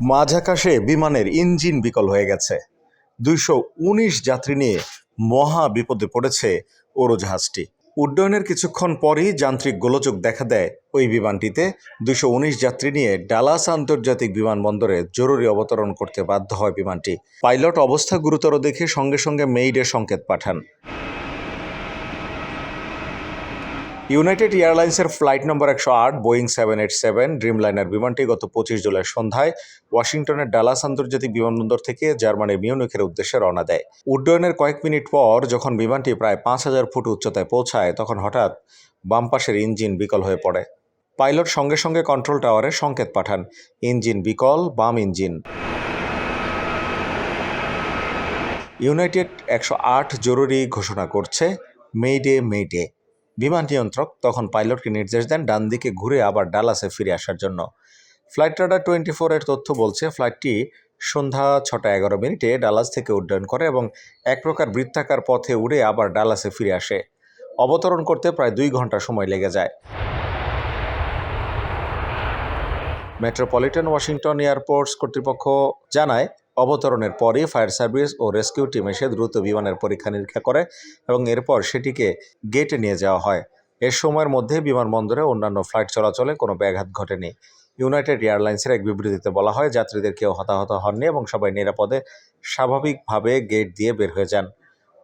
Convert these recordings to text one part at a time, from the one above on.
মাঝ আকাশে বিমানের ইঞ্জিন বিকল হয়ে গেছে। দুইশো উনিশ যাত্রী নিয়ে মহা বিপদে পড়েছে উড়োজাহাজটি উড্ডয়নের কিছুক্ষণ পরই যান্ত্রিক গোলযোগ দেখা দেয় ওই বিমানটিতে। দুশো উনিশ যাত্রী নিয়ে ডালাস আন্তর্জাতিক বিমানবন্দরে জরুরি অবতরণ করতে বাধ্য হয় বিমানটি। পাইলট অবস্থা গুরুতর দেখে সঙ্গে সঙ্গে মেইডে সংকেত পাঠান। ইউনাইটেড এয়ারলাইন্সের ফ্লাইট নম্বর একশো আট Boeing seven eight seven Dreamliner বিমানটি গত পঁচিশ জুলাই সন্ধ্যায় ওয়াশিংটনের ডালাস আন্তর্জাতিক বিমানবন্দর থেকে জার্মানির মিউনিখের উদ্দেশ্যে রওনা দেয়। উড্ডয়নের কয়েক মিনিট পর যখন বিমানটি প্রায় পাঁচ হাজার ফুট উচ্চতায় পৌঁছায়, তখন হঠাৎ বাম পাশের ইঞ্জিন বিকল হয়ে পড়ে। পাইলট সঙ্গে সঙ্গে কন্ট্রোল টাওয়ারে সংকেত পাঠান, ইঞ্জিন বিকল, বাম ইঞ্জিন। ইউনাইটেড একশো আট জরুরি ঘোষণা করছে মেইডে মেইডে বিমান নিয়ন্ত্রক তখন পাইলটকে নির্দেশ দেন ডান দিকে ঘুরে আবার ডালাসে ফিরে আসার জন্য। ফ্লাইট রাডার টোয়েন্টি ফোরের তথ্য বলছে, ফ্লাইটটি সন্ধ্যা ছটা এগারো মিনিটে ডালাস থেকে উড্ডয়ন করে এবং এক প্রকার বৃত্তাকার পথে উড়ে আবার ডালাসে ফিরে আসে। অবতরণ করতে প্রায় দুই ঘণ্টা সময় লেগে যায়। মেট্রোপলিটন ওয়াশিংটন এয়ারপোর্টস কর্তৃপক্ষ জানায় অবতরণের পরই ফায়ার সার্ভিস ও রেস্কিউ টিম এসে দ্রুত বিমানের পরীক্ষা নিরীক্ষা করে এবং এরপর সেটিকে গেটে নিয়ে যাওয়া হয়। এ সময়ের মধ্যে বিমানবন্দরে অন্যান্য ফ্লাইট চলাচলে কোনো ব্যাঘাত ঘটেনি। ইউনাইটেড এয়ারলাইন্সের এক বিবৃতিতে বলা হয়, যাত্রীদের কেউ হতাহত হননি এবং সবাই নিরাপদে স্বাভাবিকভাবে গেট দিয়ে বের হয়ে যান।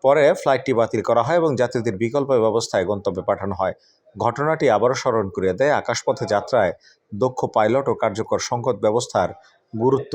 পরে ফ্লাইটটি বাতিল করা হয় এবং যাত্রীদের বিকল্প ব্যবস্থায় গন্তব্যে পাঠানো হয়। ঘটনাটি আবারও স্মরণ করিয়ে দেয়, আকাশপথে যাত্রায় দক্ষ পাইলট ও কার্যকর সংকট ব্যবস্থার গুরুত্ব